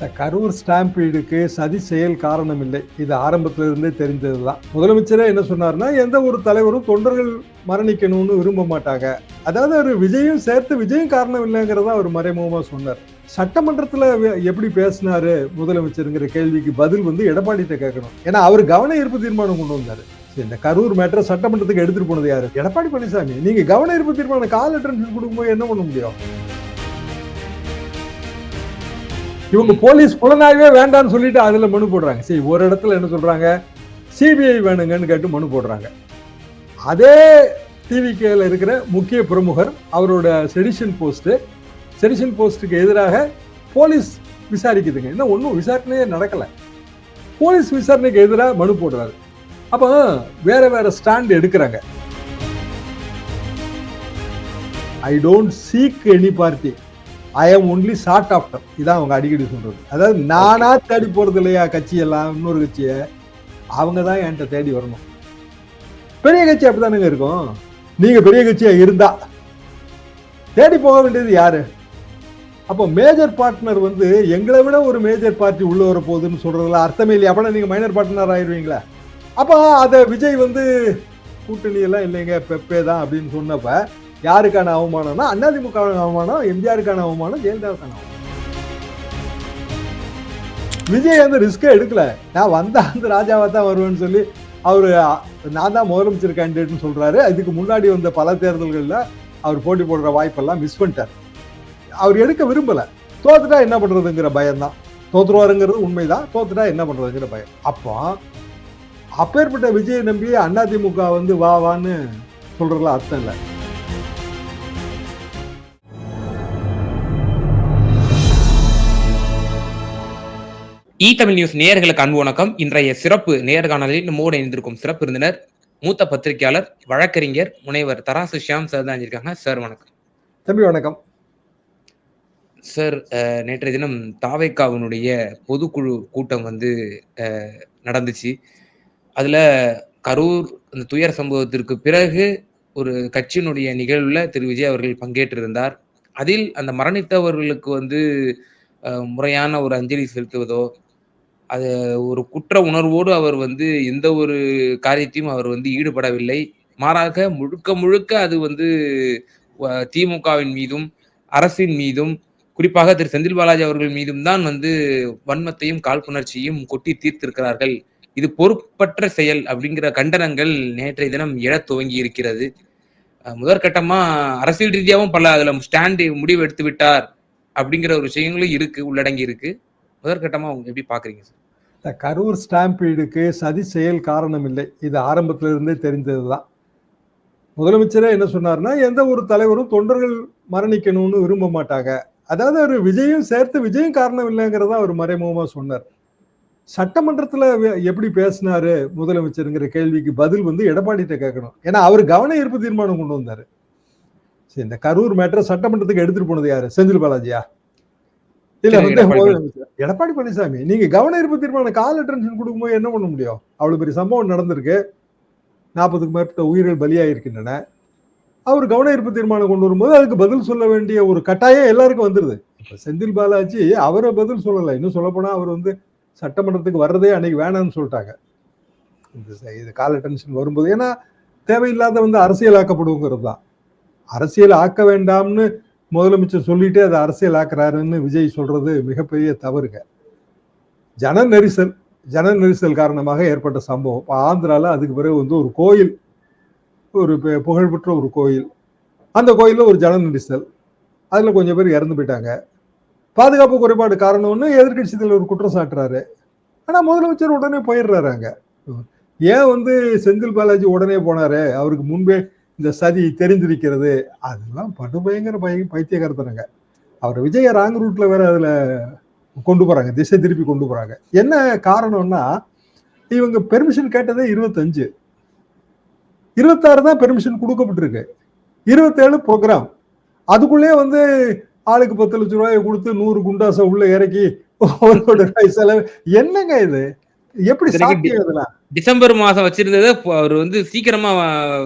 இந்த கரூர் ஸ்டாம்பீடுக்கு சதி செயல் காரணம் இல்லை இது ஆரம்பத்திலிருந்தே தெரிந்தது தான் முதலமைச்சரே என்ன சொன்னார்னா எந்த ஒரு தலைவரும் தொண்டர்கள் மரணிக்கணும்னு விரும்ப மாட்டாங்க. அதாவது அவர் விஜயும் சேர்த்து விஜயும் காரணம் இல்லைங்கிறத அவர் மறைமுகமாக சொன்னார். சட்டமன்றத்தில் எப்படி பேசினாரு முதலமைச்சருங்கிற கேள்விக்கு பதில் வந்து எடப்பாடிகிட்ட கேட்கணும். ஏன்னா அவர் கவன ஈர்ப்பு தீர்மானம் கொண்டு வந்தார். இந்த கரூர் மேட்டரை சட்டமன்றத்துக்கு எடுத்துகிட்டு போனது யாரு? எடப்பாடி பழனிசாமி. நீங்கள் கவன ஈர்ப்பு தீர்மானம் கால் அட்டென்ஷன் கொடுக்கும்போது என்ன பண்ண முடியும்? இவங்க போலீஸ் புலனாய்வே வேண்டாம்னு சொல்லிட்டு அதில் மனு போடுறாங்க. சரி ஒரு இடத்துல என்ன சொல்கிறாங்க சிபிஐ வேணுங்கன்னு கேட்டு மனு போடுறாங்க. அதே டிவிகேல இருக்கிற முக்கிய பிரமுகர் அவரோட செடிஷன் போஸ்ட்டு செடிஷன் போஸ்ட்டுக்கு எதிராக போலீஸ் விசாரிக்குதுங்க. இன்னும் ஒன்றும் விசாரணையே நடக்கலை. போலீஸ் விசாரணைக்கு எதிராக மனு போடுறாரு. அப்போ வேற வேற ஸ்டாண்ட் எடுக்கிறாங்க. I don't seek any party I am only sought after இதான் அவங்க அடிக்கடி சொல்றது. அதாவது நானா தேடி போறது இல்லையா கட்சி எல்லாம் இன்னொரு கட்சியை? அவங்க தான் என்கிட்ட தேடி வரணும். பெரிய கட்சி அப்படிதானுங்க இருக்கும்? நீங்க பெரிய கட்சியா இருந்தா. தேடி போக வேண்டியது யாரு? அப்போ மேஜர் பார்ட்னர் வந்து எங்களை விட ஒரு மேஜர் பார்ட்டி உள்ள வர போகுதுன்னு சொல்றதுல அர்த்தமே இல்லையா? அப்பனா நீங்க மைனர் பார்ட்னர் ஆயிருவீங்களா? அப்போ அதை விஜய் வந்து கூட்டணி எல்லாம் இல்லைங்க பெப்பே தான் அப்படின்னு சொன்னப்ப யாருக்கான அவமானம்னா அதிமுக அவமானம் எம்ஜிஆருக்கான அவமானம் ஜெயலலிதாவுக்கான அவமானம். விஜய் வந்து ரிஸ்கே எடுக்கல. நான் வந்தா அந்த ராஜாவை தான் வருவேன்னு சொல்லி அவர் நான் தான் முதலமைச்சர் கேண்டிடேட்னு சொல்றாரு. அதுக்கு முன்னாடி வந்த பல தேர்தல்களில் அவர் போட்டி போடுற வாய்ப்பெல்லாம் மிஸ் பண்ணிட்டார். அவர் எடுக்க விரும்பல. தோத்துட்டா என்ன பண்றதுங்கிற பயம்தான். தோத்துருவாருங்கிறது உண்மைதான். தோத்துட்டா என்ன பண்றதுங்கிற பயம். அப்போ அப்பேற்பட்ட விஜய் நம்பி அதிமுக வந்து வா வான்னு சொல்றதுல அர்த்தம் இல்லை. இ தமிழ் நியூஸ் நேயர்களுக்கு அன்பு வணக்கம். இன்றைய சிறப்பு நேர்காணலில் நம்மோடு இணைந்திருக்கும் சிறப்பு விருந்தினர் மூத்த பத்திரிகையாளர் வழக்கறிஞர் முனைவர் தராசு ஷியாம் சார் தான் இருக்காங்க. சார் வணக்கம். தம்பி வணக்கம். சார் நேற்றைய தினம் தாவேக்காவினுடைய பொதுக்குழு கூட்டம் வந்து நடந்துச்சு. அதுல கரூர் அந்த துயர சம்பவத்திற்கு பிறகு ஒரு கட்சியினுடைய நிகழ்வுல திரு. விஜய் அவர்கள் பங்கேற்றிருந்தார். அதில் அந்த மரணித்தவர்களுக்கு வந்து முறையான ஒரு அஞ்சலி செலுத்துவதோ அது ஒரு குற்ற உணர்வோடு அவர் வந்து எந்த ஒரு காரியத்தையும் அவர் வந்து ஈடுபடவில்லை. மாறாக முழுக்க முழுக்க அது வந்து திமுகவின் மீதும் அரசின் மீதும் குறிப்பாக திரு. செந்தில் பாலாஜி அவர்கள் மீதும் தான் வந்து வன்மத்தையும் காழ்ப்புணர்ச்சியும் கொட்டி தீர்த்திருக்கிறார்கள். இது பொறுப்பற்ற செயல் அப்படிங்கிற கண்டனங்கள் நேற்றைய தினம் எழத் துவங்கி இருக்கிறது முதற்கட்டமா அரசியல் ரீதியாகவும் பல அதுல ஸ்டாண்டு முடிவு எடுத்து விட்டார் அப்படிங்கிற ஒரு விஷயங்களும் இருக்கு உள்ளடங்கி இருக்கு. முதற்கட்டமாக அவங்க எப்படி பார்க்குறீங்க சார் இந்த கரூர் ஸ்டாம்பீடுக்கு சதி செயல் காரணம் இல்லை இது ஆரம்பத்திலிருந்தே தெரிந்தது தான் முதலமைச்சரே என்ன சொன்னார்னா எந்த ஒரு தலைவரும் தொண்டர்கள் மரணிக்கணும்னு விரும்ப மாட்டாங்க. அதாவது அவர் விஜயும் சேர்த்து விஜயும் காரணம் இல்லைங்கிறத அவர் மறைமுகமாக சொன்னார். சட்டமன்றத்தில் எப்படி பேசினாரு முதலமைச்சருங்கிற கேள்விக்கு பதில் வந்து எடப்பாடிகிட்ட கேட்கணும். ஏன்னா அவர் கவன ஈர்ப்பு தீர்மானம் கொண்டு வந்தார். சரி இந்த கரூர் மேட்டரை சட்டமன்றத்துக்கு எடுத்துகிட்டு போனது யார்? செந்தில் பாலாஜியா? இல்ல வந்து எடப்பாடி பழனிசாமி. நீங்க கவன ஈர்ப்பு தீர்மானம் கால் அட்டென்ஷன் கொடுக்கும்போது என்ன பண்ண முடியும்? அவ்வளவு பெரிய சம்பவம் நடந்திருக்கு. நாற்பதுக்கு மேற்பட்ட உயிர்கள் பலியாயிருக்கின்றன. அவர் கவன ஈர்ப்பு தீர்மானம் கொண்டு வரும்போது அதுக்கு பதில் சொல்ல வேண்டிய ஒரு கட்டாயம் எல்லாருக்கும் வந்துருது. இப்ப செந்தில் பாலாஜி அவரை பதில் சொல்லலை. இன்னும் சொல்லப்போனா அவர் வந்து சட்டமன்றத்துக்கு வர்றதே அன்னைக்கு வேணாம்னு சொல்லிட்டாங்க. இந்த இது கால் அட்டென்ஷன் வரும்போது ஏன்னா தேவையில்லாத வந்து அரசியல் ஆக்கப்படுங்கிறது தான். அரசியல் ஆக்க வேண்டாம்னு முதலமைச்சர் சொல்லிட்டு அதை அரசியல் ஆக்குறாருன்னு விஜய் சொல்றது மிகப்பெரிய தவறுங்க. ஜன நெரிசல் ஜன நெரிசல் காரணமாக ஏற்பட்ட சம்பவம். இப்போ ஆந்திரால அதுக்கு பிறகு வந்து ஒரு கோயில் ஒரு பெ- புகழ்பெற்ற ஒரு கோயில். அந்த கோயிலில் ஒரு ஜன நெரிசல் அதில் கொஞ்சம் பேர் இறந்து போயிட்டாங்க. பாதுகாப்பு குறைபாடு காரணம்னு எதிர்கட்சி தலைவர் குற்றம் சாட்டுறாரு. ஆனால் முதலமைச்சர் உடனே போயிடுறாரு அங்கே. ஏன் வந்து செந்தில் பாலாஜி உடனே போனாரு? அவருக்கு முன்பே இந்த சதி தெரிஞ்சிருக்கிறது அதெல்லாம் படுபயங்கர பய பைத்தியகாரத்தனங்க அவர் விஜய ராங் ரூட்ல வேற அதுல கொண்டு போறாங்க திசை திருப்பி கொண்டு போறாங்க. என்ன காரணம்னா இவங்க பெர்மிஷன் கேட்டதே இருபத்தஞ்சு. இருபத்தாறு தான் பெர்மிஷன் கொடுக்கப்பட்டிருக்கு. இருபத்தேழு ப்ரோக்ராம் அதுக்குள்ளே வந்து ஆளுக்கு பத்து லட்ச ரூபாயை கொடுத்து நூறு குண்டாசை உள்ள இறக்கி ஒரு செலவு. என்னங்க இது? எப்படி டிசம்பர் மாசம் வச்சிருந்ததை அவர் வந்து சீக்கிரமா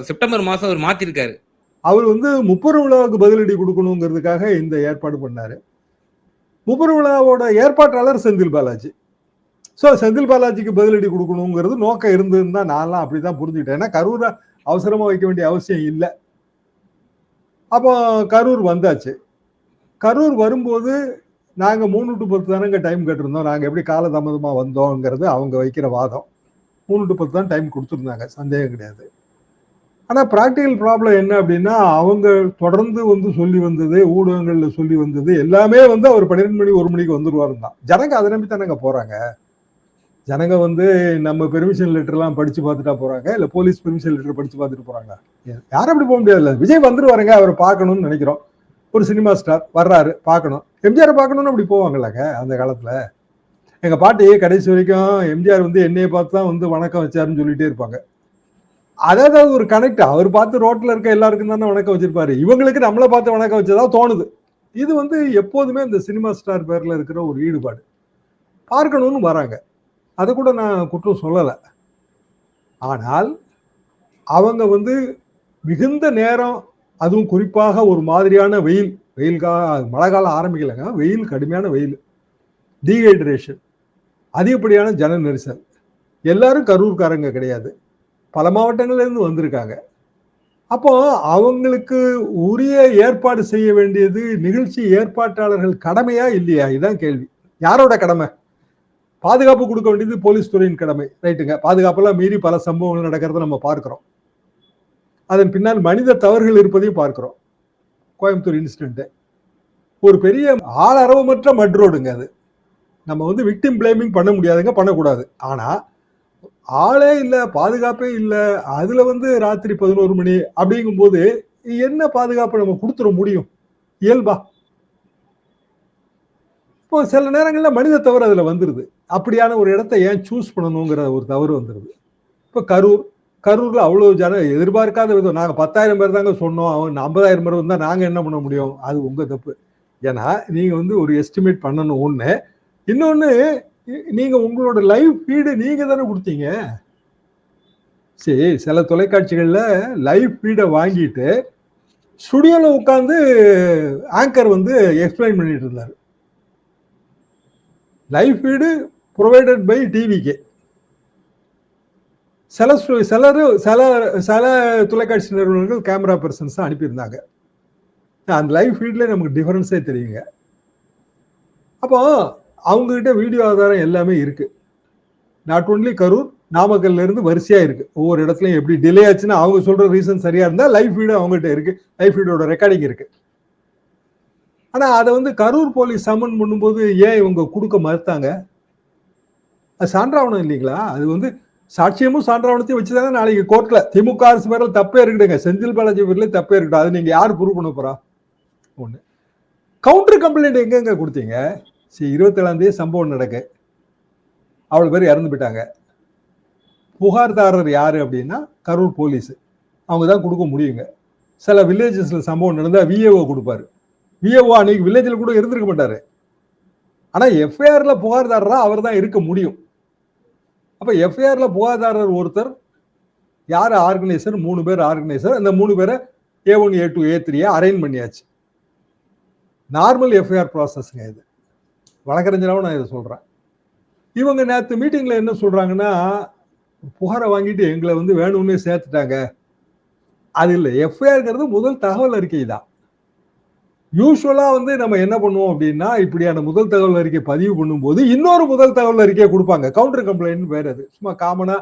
செப்டம்பர் மாசம் அவர் மாத்திருக்காரு. அவர் வந்து முப்பெரும் விழாவுக்கு பதிலடி கொடுக்கணுங்கிறதுக்காக இந்த ஏற்பாடு பண்ணாரு. முப்பெரும் விழாவோட ஏற்பாட்டாளர் செந்தில் பாலாஜி. ஸோ செந்தில் பாலாஜிக்கு பதிலடி கொடுக்கணுங்கிறது நோக்கம் இருந்ததுன்னு தான் நான்லாம் அப்படிதான் புரிஞ்சுக்கிட்டேன். ஏன்னா கரூரை அவசரமா வைக்க வேண்டிய அவசியம் இல்லை. அப்போ கரூர் வந்தாச்சு. கரூர் வரும்போது நாங்க மூணு டு பத்து தானங்க டைம் கேட்டிருந்தோம். நாங்க எப்படி காலதாமதமா வந்தோங்கிறது அவங்க வைக்கிற வாதம். மூணு டு பத்து தான் டைம் கொடுத்துருந்தாங்க. சந்தேகம் கிடையாது. ஆனா ப்ராக்டிக்கல் ப்ராப்ளம் என்ன அப்படின்னா அவங்க தொடர்ந்து வந்து சொல்லி வந்தது ஊடகங்கள்ல சொல்லி வந்தது எல்லாமே வந்து அவர் பன்னிரெண்டு மணி ஒரு மணிக்கு வந்துருவாரு தான். ஜனங்க அதை நம்பி தானங்க போறாங்க. ஜனங்க வந்து நம்ம பெர்மிஷன் லெட்டர்லாம் படிச்சு பார்த்துட்டா போறாங்க இல்ல போலீஸ் பெர்மிஷன் லெட்டர் படிச்சு பார்த்துட்டு போறாங்க யாரும் அப்படி போக முடியாதுல்ல. விஜய் வந்துருவாருங்க அவரை பார்க்கணும்னு நினைக்கிறோம். ஒரு சினிமா ஸ்டார் வர்றாரு பார்க்கணும். எம்ஜிஆர் பார்க்கணும்னு அப்படி போவாங்கல்லங்க அந்த காலத்தில்? எங்கள் பாட்டி கடைசி வரைக்கும் எம்ஜிஆர் வந்து என்னையை பார்த்து தான் வந்து வணக்கம் வச்சாருன்னு சொல்லிகிட்டே இருப்பாங்க. அதாவது ஒரு கனெக்ட் அவர் பார்த்து ரோட்டில் இருக்க எல்லாருக்கும் தானே வணக்கம் வச்சிருப்பாரு. இவங்களுக்கு நம்மளை பார்த்து வணக்கம் வச்சதா தோணுது. இது வந்து எப்போதுமே இந்த சினிமா ஸ்டார் பேரில் இருக்கிற ஒரு ஈடுபாடு. பார்க்கணும்னு வராங்க. அதை கூட நான் குற்றம் சொல்லலை. ஆனால் அவங்க வந்து மிகுந்த நேரம் அதுவும் குறிப்பாக ஒரு மாதிரியான வெயில் வெயில் கா மழை காலம் ஆரம்பிக்கலைங்க. வெயில் கடுமையான வெயில். டீஹைட்ரேஷன் அதிகப்படியான ஜன நெரிசல். எல்லாரும் கரூர்காரங்க கிடையாது. பல மாவட்டங்கள்லேருந்து வந்திருக்காங்க. அப்போ அவங்களுக்கு உரிய ஏற்பாடு செய்ய வேண்டியது நிகழ்ச்சி ஏற்பாட்டாளர்கள் கடமையா இல்லையா? இதுதான் கேள்வி. யாரோட கடமை? பாதுகாப்பு கொடுக்க வேண்டியது போலீஸ் துறையின் கடமை. ரைட்டுங்க. பாதுகாப்பெல்லாம் மீறி பல சம்பவங்கள் நடக்கிறத நம்ம பார்க்கிறோம். அதன் பின்னால் மனித தவறுகள் இருப்பதையும் பார்க்கிறோம். கோயம்புத்தூர் இன்சிடென்ட்டு ஒரு பெரிய ஆளரவமற்ற மட்ரோடுங்க அது. நம்ம வந்து விக்டிம் பிளேமிங் பண்ண முடியாதுங்க பண்ணக்கூடாது. ஆனால் ஆளே இல்லை பாதுகாப்பே இல்லை அதில் வந்து ராத்திரி பதினோரு மணி அப்படிங்கும்போது என்ன பாதுகாப்பு நம்ம கொடுத்துட முடியும்? இயல்பா. இப்போ சில நேரங்களில் மனித தவறு அதில் வந்துடுது அப்படியான ஒரு இடத்த ஏன் சூஸ் பண்ணணுங்கிற ஒரு தவறு வந்துடுது இப்போ கரூர் கரூர்ல அவ்வளவு ஜன எதிர்பார்க்காத விதம். நாங்க பத்தாயிரம் பேர் தாங்க சொன்னோம். அவன் ஐம்பதாயிரம் பேர் வந்தா நாங்க என்ன பண்ண முடியும்? அது உங்க தப்பு. ஏன்னா நீங்க வந்து ஒரு எஸ்டிமேட் பண்ணணும் ஒண்ணு. இன்னொன்னு நீங்க உங்களோட லைவ் ஃபீடு நீங்க தானே கொடுத்தீங்க. சரி சில தொலைக்காட்சிகளில் லைவ் ஃபீடை வாங்கிட்டு ஸ்டுடியோவில் உட்காந்து ஆங்கர் வந்து எக்ஸ்பிளைன் பண்ணிட்டு இருந்தார். லைவ் ஃபீடு ப்ரொவைடட் பை டிவிக்கு சில சிலர் சில சில தொலைக்காட்சி நிறுவனங்கள் கேமரா பர்சன்ஸ் அனுப்பியிருந்தாங்க. அந்த லைவ் ஃபீல்டில் நமக்கு டிஃபரன்ஸே தெரியுங்க. அப்போ அவங்ககிட்ட வீடியோ ஆதாரம் எல்லாமே இருக்குது நாட் ஓன்லி கரூர் நாமக்கல்ல இருந்து இருக்குது ஒவ்வொரு இடத்துலையும் எப்படி டிலே ஆச்சுன்னா அவங்க சொல்கிற ரீசன் சரியாக இருந்தால் லைவ் ஃபீடு அவங்ககிட்ட இருக்குது லைவ் ஃபீடோட ரெக்கார்டிங் இருக்குது ஆனால் அதை வந்து கரூர் போலீஸ் சம்மன் பண்ணும்போது ஏன் இவங்க கொடுக்க மறுத்தாங்க? அது சான்றாவணம் இல்லைங்களா? அது வந்து சாட்சியமும் சான்றாவணத்தையும் வச்சுதாங்க நாளைக்கு கோர்ட்ல திமுக அரசு மேல தப்பே இருக்குதுங்க. செந்தில் பாலாஜி பேர்ல தப்பே இருக்கட்டும் அது நீங்க யார் ப்ரூவ் பண்ண போறா? ஒண்ணு. கவுண்டர் கம்ப்ளைண்ட் எங்கெங்க கொடுத்தீங்க? சரி இருபத்தேழாம் தேதி சம்பவம் நடக்கு. அவ்வளோ பேர் இறந்து போயிட்டாங்க. புகார்தாரர் யார் அப்படின்னா கரூர் போலீஸ். அவங்க தான் கொடுக்க முடியுங்க. சில வில்லேஜஸில் சம்பவம் நடந்தால் விஏஓ கொடுப்பாரு. விஏஓ அன்னைக்கு வில்லேஜில் கூட இருந்திருக்க மாட்டார். ஆனால் எஃப்ஐஆரில் புகார்தாரராக அவர் தான் இருக்க முடியும். அப்போ எஃப்ஐஆர்ல புகார்தாரர் ஒருத்தர் யார் ஆர்கனைசர் மூணு பேர் ஆர்கனைசர் அந்த மூணு பேரை ஏ ஒன் ஏ டூ ஏ த்ரீயை அரேஞ்ச் பண்ணியாச்சு. நார்மல் எஃப்ஐஆர் ப்ராசஸ்ங்க இது. வழக்கறிஞராகவும் நான் இதை சொல்கிறேன் இவங்க நேற்று மீட்டிங்கில் என்ன சொல்கிறாங்கன்னா புகாரை வாங்கிட்டு எங்களை வந்து வேணும்னே சேர்த்துட்டாங்க. அது இல்லை. எஃப்ஐஆர்ங்கிறது முதல் தகவல் அறிக்கை தான். யூஸ்வலா வந்து நம்ம என்ன பண்ணுவோம் அப்படின்னா இப்படியான முதல் தகவல் அறிக்கை பதிவு பண்ணும்போது இன்னொரு முதல் தகவல் அறிக்கையை கொடுப்பாங்க. கவுண்டர் கம்ப்ளைண்ட் வேற அது. சும்மா காமனா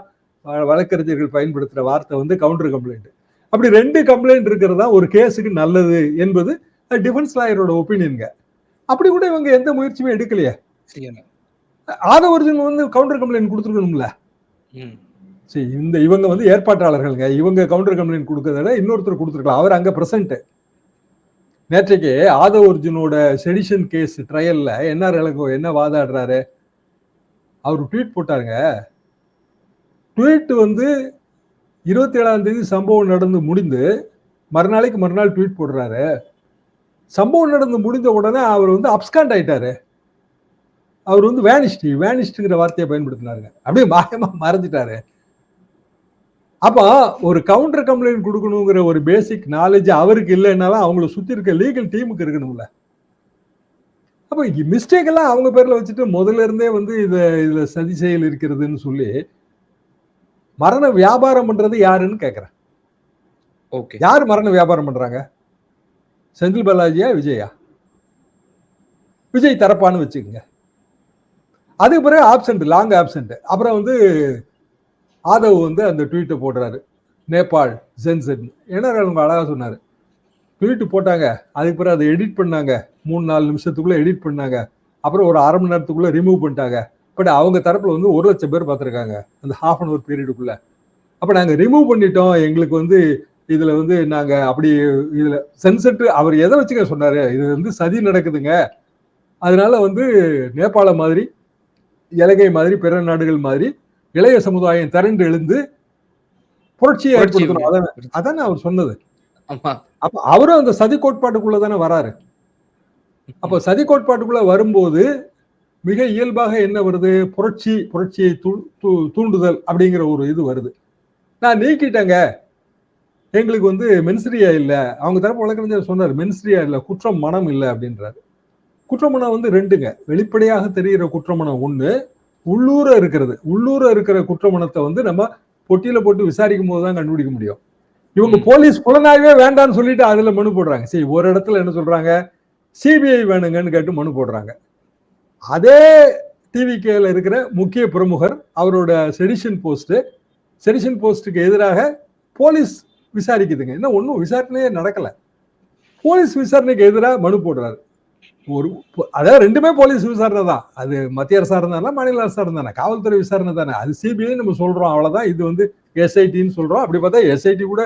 வழக்கறிஞர்கள் பயன்படுத்துற வார்த்தை வந்து கவுண்டர் கம்ப்ளைண்ட் அப்படி ரெண்டு கம்ப்ளைண்ட் இருக்கிறதா ஒரு கேஸுக்கு நல்லது என்பது டிஃபென்ஸ் லாயரோட ஒப்பீனியனுங்க அப்படி கூட இவங்க எந்த முயற்சியுமே எடுக்கலையே. ஆதவர்ஜன் வந்து கவுண்டர் கம்ப்ளைண்ட் கொடுத்துருக்கணும்ல? சரி இந்த இவங்க வந்து ஏற்பாட்டாளர்கள்ங்க. இவங்க கவுண்டர் கம்ப்ளைண்ட் கொடுக்கறத இன்னொருத்தர் கொடுத்துருக்கலாம். அவர் அங்க பிரசன்ட் நேற்றைக்கு ஆதவ அர்ஜுனோட செடிஷன் கேஸ் ட்ரையல்ல என்ன இளங்கோ என்ன வாதாடுறாரு? அவர் ட்வீட் போட்டாருங்க. ட்வீட் வந்து இருபத்தி ஏழாம் தேதி சம்பவம் நடந்து முடிந்து மறுநாளைக்கு மறுநாள் ட்வீட் போடுறாரு. சம்பவம் நடந்து முடிந்த உடனே அவர் வந்து அப்ஸ்காண்ட் ஆயிட்டாரு. அவர் வந்து வேனிஸ்டி வேனிஸ்டுங்கிற வார்த்தையை பயன்படுத்தினாருங்க. அப்படியே மாயமா மறைஞ்சிட்டாரு. அப்போ ஒரு கவுண்டர் கம்ப்ளைண்ட் கொடுக்கணுங்கிற ஒரு பேசிக் நாலேஜ் அவருக்கு இல்லைன்னாலும் அவங்கள சுத்தி இருக்க லீகல் டீமுக்கு இருக்கணும்ல. அப்ப மிஸ்டேக் எல்லாம் அவங்க பேர்ல வச்சுட்டு முதல்ல இருந்தே வந்து இத இதுல சதி செயல் இருக்கிறதுன்னு சொல்லி மரண வியாபாரம் பண்றது யாருன்னு கேக்குறேன். ஓகே. யார் மரண வியாபாரம் பண்றாங்க? செந்தில் பாலாஜியா விஜயா? விஜய் தரப்பான்னு வச்சுக்கோங்க. அதுக்கு பிறகு ஆப்சண்ட் லாங் ஆப்சண்ட் அப்புறம் வந்து ஆதவ் வந்து அந்த ட்வீட்டை போடுறாரு. நேபாள் சென்சன் என்ன அவங்க அழகாக சொன்னார். ட்வீட்டு போட்டாங்க. அதுக்கு பிறகு அதை எடிட் பண்ணாங்க. மூணு நாலு நிமிஷத்துக்குள்ளே எடிட் பண்ணாங்க. அப்புறம் ஒரு அரை மணி நேரத்துக்குள்ளே ரிமூவ் பண்ணிட்டாங்க. பட் அவங்க தரப்பில் வந்து ஒரு லட்சம் பேர் பார்த்துருக்காங்க. அந்த ஹாஃப் அன் அவர் பீரியடுக்குள்ளே அப்போ நாங்கள் ரிமூவ் பண்ணிட்டோம். எங்களுக்கு வந்து இதில் வந்து நாங்கள் அப்படி இதில் சென்செட் அவர் எதை வச்சுக்க சொன்னார்? இது வந்து சதி நடக்குதுங்க. அதனால வந்து நேபாள மாதிரி இலங்கை மாதிரி பிற நாடுகள் மாதிரி இளைய சமுதாயம் திரண்டு எழுந்து புரட்சியை புரட்சி ஏற்படுத்தணும். அதானே அதானே அவர் சொன்னது. அப்ப அவரும் அந்த சதி கோட்பாட்டுக்குள்ள தானே வராரு. அப்ப சதி கோட்பாட்டுக்குள்ள வரும்போது மிக இயல்பாக என்ன வருது? புரட்சி புரட்சியை தூண்டுதல் அப்படிங்கிற ஒரு இது வருது. நான் நீக்கிட்டேங்க. எங்களுக்கு வந்து மென்ஸ்ரியா இல்ல. அவங்க தரப்பு வழக்கறிஞர் சொன்னார் மென்ஸ்ரியா இல்ல குற்றம் மனம் இல்ல அப்படின்றாரு. குற்றமனம் வந்து ரெண்டுங்க. வெளிப்படையாக தெரிகிற குற்றமனம் ஒண்ணு உள்ளூர இருக்கிறது. உள்ளூர இருக்கிற குற்றமனத்தை வந்து நம்ம பொட்டியில போட்டு விசாரிக்கும் போது தான் கண்டுபிடிக்க முடியும். இவங்க. போலீஸ் புலனாய்வே வேண்டாம்னு சொல்லிட்டு அதுல மனு போடுறாங்க. சரி ஒரு இடத்துல என்ன சொல்றாங்க? சிபிஐ வேணுங்கன்னு கேட்டு மனு போடுறாங்க. அதே டிவிகேல இருக்கிற முக்கிய பிரமுகர் அவரோட செடிஷன் போஸ்ட் செடிஷன் போஸ்டுக்கு எதிராக போலீஸ் விசாரிக்குதுங்க. என்ன ஒன்றும் விசாரணையே நடக்கல. போலீஸ் விசாரணைக்கு எதிராக மனு போடுறாரு. ஒரு அதாவது ரெண்டுமே போலீஸ் விசாரணை தான். அது மத்திய அரசா இருந்தாலும் மாநில அரசா இருந்தானே காவல்துறை விசாரணை தானே. அது சிபிஐ நம்ம சொல்றோம் அவ்வளவுதான். இது வந்து எஸ்ஐடின்னு சொல்றோம். அப்படி பார்த்தா எஸ்ஐடி கூட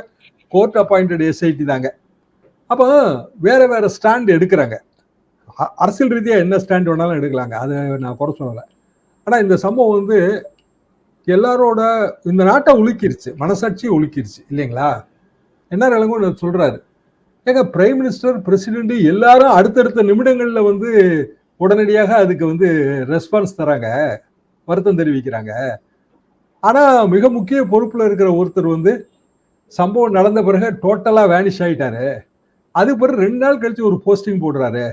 கோர்ட் அப்பாயிண்டட் எஸ்ஐடி தாங்க. அப்போ வேற வேற ஸ்டாண்ட் எடுக்கிறாங்க. அரசியல் ரீதியாக என்ன ஸ்டாண்ட் வேணாலும் எடுக்கலாங்க. அதை நான் குறை சொல்லலை. ஆனால் இந்த சம்பவம் வந்து எல்லாரோட இந்த நாட்டை உலுக்கிருச்சு. மனசாட்சியை உலுக்கிருச்சு இல்லைங்களா? என்ன இளங்கோ சொல்றாரு. ஏங்க பிரைம் மினிஸ்டர் பிரசிடென்ட் எல்லாரும் அடுத்தடுத்த நிமிடங்கள்ல வந்து உடனடியாக அதுக்கு வந்து ரெஸ்பான்ஸ் தராங்க. வருத்தம் தெரிவிக்கிறாங்க. ஆனா மிக முக்கிய பொறுப்புல இருக்கிற ஒருத்தர் வந்து சம்பவம் நடந்த பிறகு டோட்டலா வேனிஷ் ஆயிட்டாரு. அதுக்கு பிறகு ரெண்டு நாள் கழிச்சு ஒரு போஸ்டிங் போடுறாரு.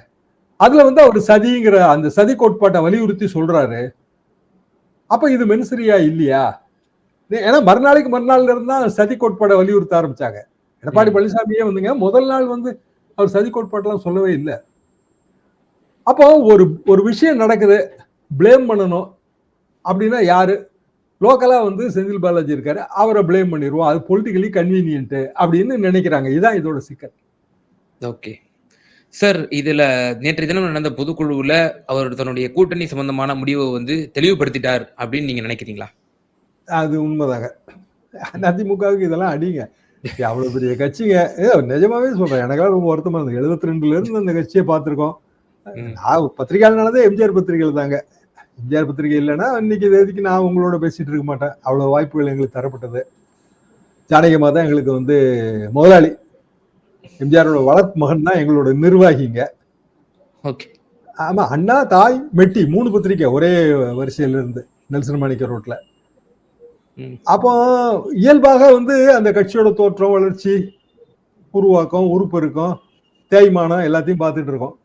அதுல வந்து அவர் சதிங்கிற அந்த சதி கோட்பாட்டை வலியுறுத்தி சொல்றாரு. அப்ப இது மென்சரியா இல்லையா? ஏன்னா மறுநாளைக்கு மறுநாள்ல இருந்தா சதி கோட்பாடை வலியுறுத்த ஆரம்பிச்சாங்க. எடப்பாடி. பழனிசாமியே வந்துங்க முதல் நாள் வந்து அவர் சதி கோட்பாட்டெல்லாம் சொல்லவே இல்லை. அப்போ ஒரு ஒரு விஷயம் நடக்குது ப்ளேம் பண்ணணும் அப்படின்னா யாரு? லோக்கலா வந்து செந்தில் பாலாஜி இருக்காரு அவரை ப்ளேம் பண்ணிடுவோம் அது பொலிட்டிக்கலி கன்வீனியன்ட் அப்படின்னு நினைக்கிறாங்க. இதான் இதோட சிக்கல் ஓகே சார் இதுல நேற்றைய தினம் நடந்த பொதுக்குழுவுல அவர் தன்னுடைய கூட்டணி சம்பந்தமான முடிவை வந்து தெளிவுபடுத்திட்டார் அப்படின்னு நீங்க நினைக்கிறீங்களா? அது உண்மைதாங்க. அதிமுகவுக்கு இதெல்லாம் அடிங்க. அவ்வளவு பெரிய கட்சிங்க. ஏ, நிஜமாவே சொல்றேன். எனக்கெல்லாம் ரொம்ப வருத்தமா இருந்தது. எழுபத்தி ரெண்டுல இருந்து அந்த கட்சியை பார்த்திருக்கோம். நான் பத்திரிகையாளனானதே எம்ஜிஆர் பத்திரிகையில் தாங்க. எம்ஜிஆர் பத்திரிகை இல்லைன்னா இன்னைக்கு இது எதுக்கு நான் உங்களோட பேசிட்டு இருக்க மாட்டேன். அவ்வளவு வாய்ப்புகள் எங்களுக்கு தரப்பட்டது. ஜானகியமா தான் எங்களுக்கு வந்து முதலாளி. எம்ஜிஆரோட வளர்ப்பு மகன் தான் எங்களோட நிர்வாகிங்க. ஓகே. ஆமா அண்ணா தாய் மெட்டி மூணு பத்திரிக்கை ஒரே வரிசையில இருந்து நெல்சன் மாணிக்க ரோட்ல. அப்போ இயல்பாக வந்து அந்த கட்சியோட தோற்றம் வளர்ச்சி உருவாக்கம் உருப்பெருக்கம் தேய்மானம் எல்லாத்தையும் பார்த்துட்டு இருக்கோம்.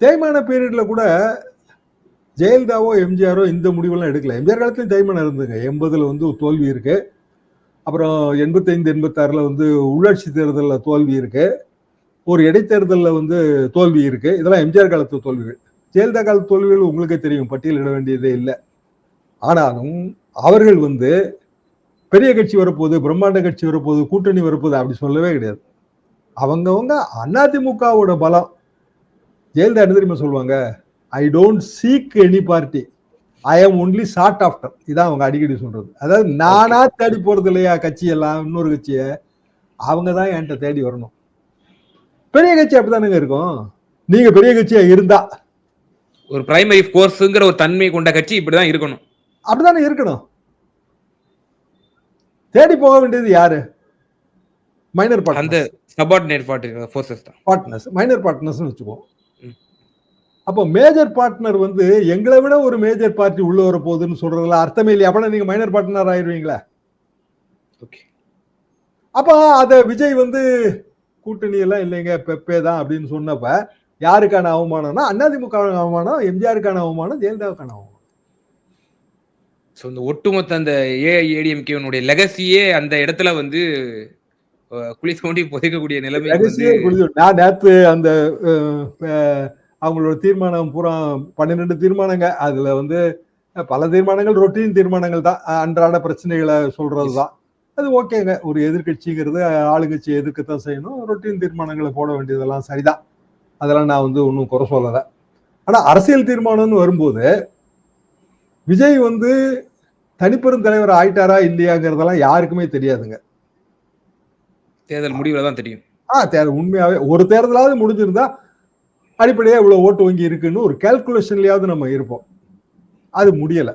தேய்மான பீரியட்ல கூட ஜெயலலிதாவோ எம்ஜிஆரோ இந்த முடிவெல்லாம் எடுக்கல. எம்ஜிஆர் காலத்துலையும் தேய்மானம் இருந்துங்க எண்பதுல வந்து தோல்வி இருக்கு. அப்புறம் எண்பத்தைந்து எண்பத்தாறுல வந்து உள்ளாட்சி தேர்தலில் தோல்வி இருக்கு. ஒரு இடைத்தேர்தலில் வந்து தோல்வி இருக்கு. இதெல்லாம் எம்ஜிஆர் காலத்து தோல்விகள். ஜெயலலிதா காலத்து தோல்விகள் உங்களுக்கே தெரியும். பட்டியலிட வேண்டியதே இல்லை. ஆனாலும் அவர்கள் வந்து பெரிய கட்சி வரப்போகுது பிரம்மாண்ட கட்சி வரப்போகுது கூட்டணி வரப்போகுது அப்படி சொல்லவே கிடையாது. அவங்கவங்க அதிமுகவோட பலம். ஜெயலலிதா என்ன தெரியுமா சொல்லுவாங்க? I don't seek any party I am only sought after இதான் அவங்க அடிக்கடி சொல்றது. அதாவது நானா தேடி போறது இல்லையா கட்சி எல்லாம் இன்னொரு கட்சியை? அவங்க தான் என்கிட்ட தேடி வரணும். பெரிய கட்சி அப்படிதானுங்க இருக்கும்? நீங்க பெரிய கட்சியா இருந்தா. ஒரு பிரைமரி ஃபோர்ஸுங்கிற ஒரு தன்மை கொண்ட கட்சி இப்படிதான் இருக்கணும். அப்படிதானே இருக்கணும். தேடி போக வேண்டியது யாரு? மைனர் அந்த சபார்டினேட் ஃபோர்ஸஸ் தான். பார்ட்னர்ஸ் மைனர் பார்ட்னர்ஸ்னு வச்சுக்குவோம். அப்போ மேஜர் பார்ட்னர் வந்து எங்களை விட ஒரு மேஜர் பார்ட்டி உள்ள வர போகுதுன்னு சொல்றதுல அர்த்தமே இல்லையா? அப்பனா நீங்க மைனர் பார்ட்னர் ஆயிருவீங்களா? ஓகே அப்ப அத விஜய் வந்து கூட்டணி எல்லாம் இல்லைங்க பெப்பே தான் அப்படின்னு சொன்னப்ப யாருக்கான அவமானம்னா அதிமுக அவமானம் எம்ஜிஆருக்கான அவமானம் ஜெயலலிதாவுக்கான அவமானம். ஸோ இந்த ஒட்டுமொத்த அந்த ஏஐஏடிஎம்கேனுடைய லெகசியே அந்த இடத்துல வந்து அஹ், கொண்டு புதைக்கக்கூடிய நிலைமை நான் நேற்று அந்த அவங்களோட தீர்மானம் பூரா பன்னிரெண்டு தீர்மானங்க அதுல வந்து பல தீர்மானங்கள் ரொட்டீன் தீர்மானங்கள் தான் அன்றாட பிரச்சனைகளை சொல்றதுதான் அது ஓகேங்க. ஒரு எதிர்க்கட்சிங்கிறது அஹ், ஆளுங்கட்சி எதிர்க்கத்தான் செய்யணும் ரொட்டீன் தீர்மானங்களை போட வேண்டியதெல்லாம் சரிதான். அதெல்லாம் நான் வந்து ஒன்றும் குறை சொல்லலை. ஆனால் அரசியல் தீர்மானம்னு வரும்போது விஜய் வந்து தனிப்பெரும் தலைவர் ஆயிட்டாரா இல்லையாங்கிறதெல்லாம் யாருக்குமே தெரியாதுங்க. தேர்தல் முடிவுல தான் தெரியும். ஆ தேர்தல் உண்மையாவே ஒரு தேர்தலாவது முடிஞ்சிருந்தா அடிப்படையா இவ்வளவு ஓட்டு வங்கி இருக்குன்னு ஒரு கால்குலேஷன்லயாவது நம்ம இருப்போம். அது முடியல.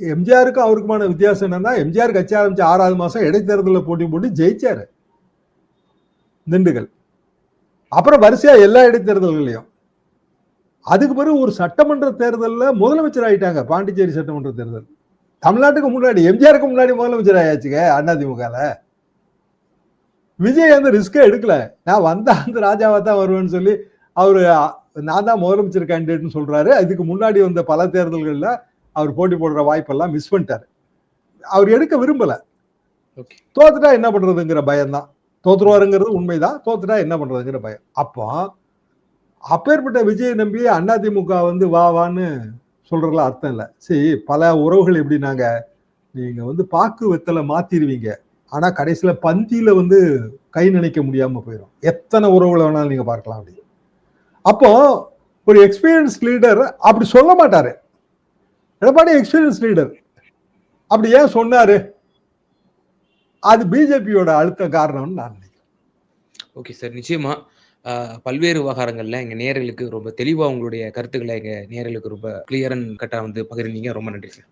எம்ஜிஆருக்கும் அவருக்குமான வித்தியாசம் என்னன்னா எம்ஜிஆர் கட்சி ஆரம்பிச்ச ஆறாவது மாசம் இடைத்தேர்தலில் போட்டி போட்டு ஜெயிச்சாரு. திண்டுக்கல். அப்புறம் வரிசையா எல்லா இடைத்தேர்தல்களையும் அதுக்கு பிறகு ஒரு சட்டமன்ற தேர்தலில் முதலமைச்சர் ஆயிட்டாங்க பாண்டிச்சேரி சட்டமன்ற தேர்தல். தமிழ்நாட்டுக்கு முன்னாடி எம்ஜிஆருக்கு முன்னாடி முதலமைச்சர் ஆயாச்சுங்க அதிமுகல விஜய் அந்த ரிஸ்கே எடுக்கல. நான் வந்தா அந்த ராஜாவா தான் வருவேன்னு சொல்லி அவரு நான் தான் முதலமைச்சர் கேண்டிடேட்னு சொல்றாரு. அதுக்கு முன்னாடி வந்த பல தேர்தல்கள்ல அவர் போட்டி போடுற வாய்ப்பெல்லாம் மிஸ் பண்ணிட்டாரு. அவர் எடுக்க விரும்பல. தோத்துட்டா என்ன பண்றதுங்கிற பயம்தான். தோத்துருவாருங்கிறது உண்மைதான். தோத்துட்டா என்ன பண்றதுங்கிற பயம். அப்போ அப்பேற்பட்ட விஜயை நம்பி அதிமுக வந்து வா வான்னு சொல்றதுல அர்த்தம் இல்லை. சரி பல உறவுகள் எப்படின்னாங்க நீங்க வந்து பாக்கு வெத்தலை மாத்திருவீங்க. ஆனா கடைசியில பந்தியில வந்து கை நினைக்க முடியாம போயிடும் எத்தனை உறவுகளை வேணாலும் நீங்க பார்க்கலாம் அப்படி. அப்போ ஒரு எக்ஸ்பீரியன்ஸ் லீடர் அப்படி சொல்ல மாட்டாரு. எடப்பாடி எக்ஸ்பீரியன்ஸ் லீடர் அப்படி ஏன் சொன்னாரு? அது பிஜேபியோட அழுத்த காரணம்னு நான் நினைக்கிறேன். ஓகே சார் நிச்சயமா. பல்வேறு விவகாரங்கள்ல எங்கள் நேர்களுக்கு ரொம்ப தெளிவா உங்களுடைய கருத்துக்களை எங்கள் நேர்களுக்கு ரொம்ப கிளியர் அண்ட் கட்டாக வந்து பகிர்ந்தீங்க. ரொம்ப நன்றி சார்